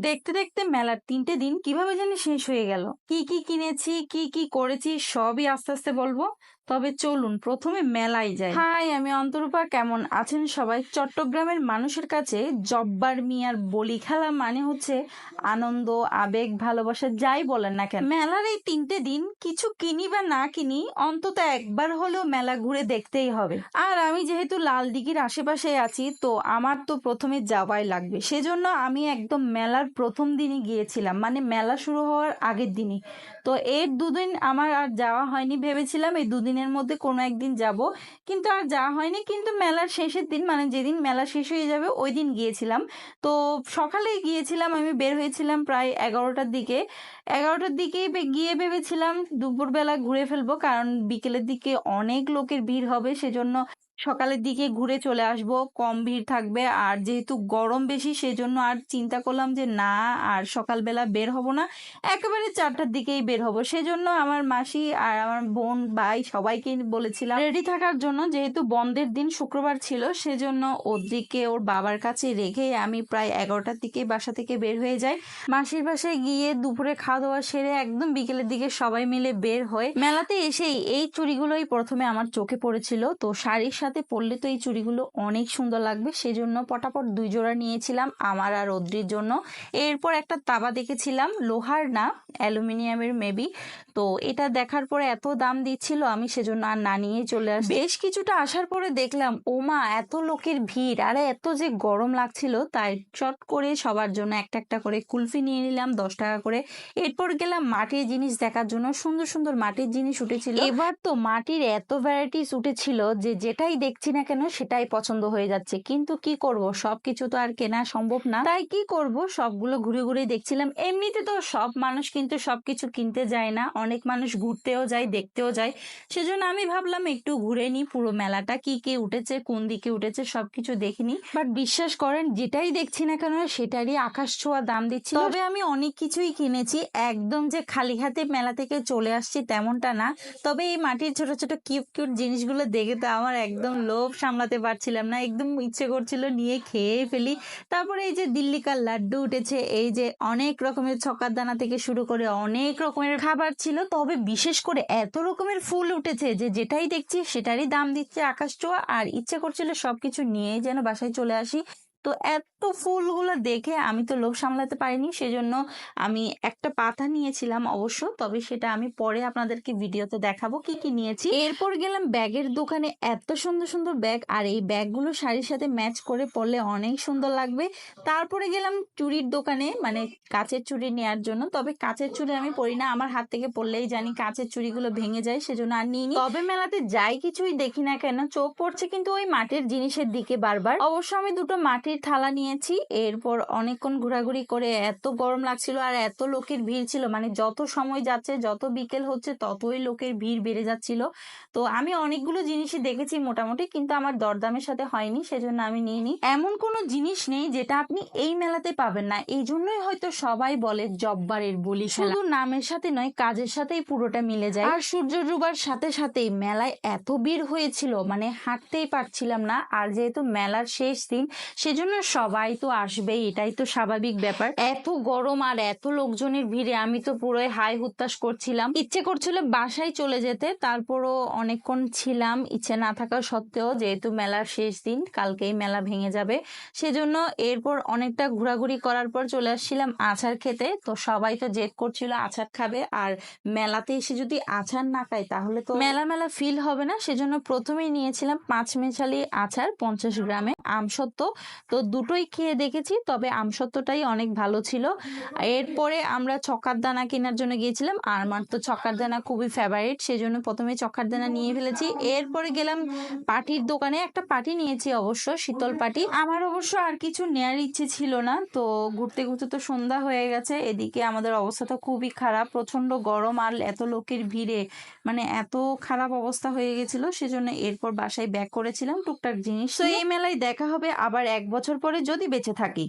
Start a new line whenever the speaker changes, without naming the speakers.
দেখতে দেখতে মেলার তিনটে দিন কীভাবে জানি শেষ হয়ে গেল। কি কি কিনেছি, কি কি করেছি, সবই আস্তে আস্তে বলব। তবে চলুন, প্রথমে মেলায় যাই। হাই, আমি অন্তরূপা। কেমন আছেন সবাই? চট্টগ্রামের মানুষের কাছে জব্বার মিয়ার বলি খেলা মানে হচ্ছে আনন্দ, আবেগ, ভালোবাসা, যাই বলেন না কেন। মেলার এই তিনটে দিন কিছু কিনি বা না কিনি অন্তত একবার হলেও মেলা ঘুরে দেখতেই হবে। আর আমি যেহেতু লাল দিঘির আশেপাশে আছি, তো আমার তো প্রথমে যাওয়াই লাগবে। সেজন্য আমি একদম মেলার প্রথম দিনই গিয়েছিলাম। মানে মেলা শুরু হওয়ার আগের দিনই। তো এর দুদিন আমার আর যাওয়া হয়নি ভেবেছিলাম, এই দুদিনের মধ্যে কোনো একদিন যাব। কিন্তু আর যাওয়া হয়নি। কিন্তু মেলার শেষের দিন মানে যেদিন মেলা শেষ হয়ে যাবে, ওই দিন গিয়েছিলাম। তো সকালে গিয়েছিলাম, আমি বের হয়েছিলাম প্রায় এগারোটার দিকে। এগারোটার দিকে গিয়ে ভেবেছিলাম দুপুরবেলা ঘুরে ফেলব, কারণ বিকেলের দিকে অনেক লোকের ভিড় হবে, সেজন্য সকালের দিকে ঘুরে চলে আসব, কম ভিড় থাকবে। আর যেহেতু গরম বেশি, সেজন্য আর চিন্তা করলাম যে না, আর সকালবেলা বের হব না। একেবারে চারটার দিকেই বের হব। সেজন্য আমার মাসি আর আমার বোন, ভাই সবাইকে বলেছিলাম রেডি থাকার জন্য, যেহেতু বন্ধের দিন শুক্রবার ছিল, সেজন্য ওদিকে ওর বাবার কাছে রেখে আমি প্রায় এগারোটার দিকে বাসা থেকে বের হয়ে যাই। মাসির বাসায় গিয়ে দুপুরে খাওয়া দাওয়া সেরে একদম বিকেলের দিকে সবাই মিলে বের হয়ে মেলাতে এসেই এই চুরিগুলোই প্রথমে আমার চোখে পড়েছিল। তো শাড়ির সাথে পরলে তো এই চুড়িগুলো অনেক সুন্দর লাগবে। সেজন্য পটাপট দুই জোড়া নিয়েছিলাম আমার আর অদ্রির জন্য। এরপর একটা তাবা দেখেছিলাম, লোহার না, অ্যালুমিনিয়ামের মেবি। তো এটা দেখার পরে এত দাম দিচ্ছিল, আমি সেজন্য আর না নিয়ে চলে আসি বেশ কিছুটা আসার পরে দেখলাম, ওমা, এত লোকের ভিড়। আরে, এত যে গরম লাগছিল, তাই চট করে সবার জন্য একটা একটা করে কুলফি নিয়ে নিলাম, দশ টাকা করে। এরপর গেলাম মাটির জিনিস দেখার জন্য। সুন্দর সুন্দর মাটির জিনিস উঠেছিল। এবার তো মাটির এত ভ্যারাইটিস উঠেছিল যে যেটাই দেখছি না কেন সেটাই পছন্দ হয়ে যাচ্ছে। কিন্তু কি করব? সব কিছু তো আর কেনা সম্ভব না। তাই কি করব? সবগুলো ঘুরে ঘুরে দেখছিলাম। এমনিতে তো সব মানুষ কিন্তু সবকিছু কিনতে যায় না। অনেক মানুষ ঘুরতেও যায় দেখতেও যায়। সেজন্য আমি ভাবলাম একটু ঘুরে নি পুরো মেলাটা। কি কি উঠেছে কোন দিকে উঠেছে সবকিছু দেখিনি বাট বিশ্বাস করেন যেটাই দেখছি না কেন সেটারই আকাশ ছোঁয়া দাম দিচ্ছি। তবে আমি অনেক কিছুই কিনেছি। একদম যে খালি হাতে মেলা থেকে চলে আসছি তেমনটা না। তবে এই মাটির ছোট ছোট কিউট কিউট জিনিসগুলো দেখে তো আমার একদম লোভ সামলাতে পারছিলাম না। একদম ইচ্ছে করছিল নিয়ে খেয়ে ফেলি। তারপরে এই যে দিল্লিকার লাড্ডু উঠেছে, এই যে অনেক রকমের ছকার দানা থেকে শুরু করে অনেক রকমের খাবার ছিল। তবে বিশেষ করে এত রকমের ফুল উঠেছে যে যেটাই দেখছি সেটারই দাম দিচ্ছে আকাশ চোয়া আর ইচ্ছে করছিল সবকিছু নিয়ে যেন বাসায় চলে আসি। তো এত ফুলগুলো দেখে আমি তো লোভ সামলাতে পারিনি, সেজন্য আমি একটা পাতা নিয়েছিলাম অবশ্য, তবে সেটা আমি পরে আপনাদেরকে ভিডিওতে দেখাবো কি কি নিয়েছি। এরপর গেলাম ব্যাগের দোকানে, এত সুন্দর সুন্দর ব্যাগ, আর এই ব্যাগগুলো শাড়ির সাথে ম্যাচ করে পরলে অনেক সুন্দর লাগবে। তারপরে গেলাম চুড়ির দোকানে মানে কাঁচের চুড়ি নেওয়ার জন্য, তবে কাঁচের চুড়ি আমি পরি না, আমার হাত থেকে পড়লেই জানি কাঁচের চুড়িগুলো ভেঙে যায়, সেজন্য আর নিইনি। তবে মেলাতে যাই কিছুই দেখি না কেন, চোখ পড়ছে কিন্তু ওই মাটির জিনিসের দিকে বারবার। অবশ্য আমি দুটো মাটির থালা নিয়েছি। এরপর অনেকক্ষণ ঘোরাঘুরি করে এত গরম লাগছিল আর এত লোকের ভিড় ছিল। মানে যত সময় যাচ্ছে, যত বিকেল হচ্ছে, ততই লোকের ভিড় বেড়ে যাচ্ছিল। তো আমি অনেকগুলো জিনিসই দেখেছি মোটামুটি, কিন্তু আমার দরদামের সাথে হয়নি, সেজন্য আমি নিইনি এমন কোনো জিনিস নেই যেটা আপনি এই মেলাতে পাবেন না। এই জন্যই হয়তো সবাই বলে জব্বারের বলি শুধু নামের সাথে নয়, কাজের সাথেই পুরোটা মিলে যায়। আর সূর্য ডুবার সাথে সাথেই মেলায় এত ভিড় হয়েছিল মানে হাঁটতেই পারছিলাম না। আর যেহেতু মেলার শেষ দিন, সেজন্য সবাই তো আসবেই, এটাই তো স্বাভাবিক ব্যাপার। এত গরম আর এত লোকজনের ভিড়ে আমি তো পুরোই হাই হুত্তাস করছিলাম। ইচ্ছে করছিল বাসায় চলে যেতে, তারপরও অনেকক্ষণ ছিলাম, ইচ্ছে না থাকা সত্ত্বেও যেহেতু মেলার শেষ দিন, কালকেই মেলা ভেঙে যাবে। সেজন্য এরপর অনেকটা ঘোরাঘুরি করার পর চলে আসছিলাম আচার খেতে। তো সবাই তো জেদ করছিল আচার খাবে, আর মেলাতে এসে যদি আচার না খাই তাহলে তো মেলা মেলা ফিল হবে না। সেজন্য প্রথমেই নিয়েছিলাম পাঁচ মেশালি আচার পঞ্চাশ গ্রামে আমসত্ত্ব তো দুটোই খেয়ে দেখেছি তবে আমসত্ত্বটাই অনেক ভালো ছিল। এরপরে আমরা ছকার দানা কেনার জন্য গিয়েছিলাম আর আমার তো ছকার দানা খুবই ফেভারিট সেই জন্য প্রথমে ছকার দানা নিয়ে ফেলেছি। এরপরে গেলাম পাটির দোকানে একটা পাটি নিয়েছি অবশ্য শীতল পাটি। আমার অবশ্য আর কিছু নেয়ার ইচ্ছে ছিল না তো ঘুরতে ঘুরতে তো সন্ধ্যা হয়ে গেছে এদিকে আমাদের অবস্থা তো খুবই খারাপ প্রচণ্ড গরম আর এত লোকের ভিড়ে মানে এত খারাপ অবস্থা হয়ে গেছিল সেজন্য এরপর বাসায় ব্যাক করেছিলাম টুকটাক জিনিস তো এই মেলায় দেখা হবে আবার এক বছর পরে যদি বেঁচে থাকি।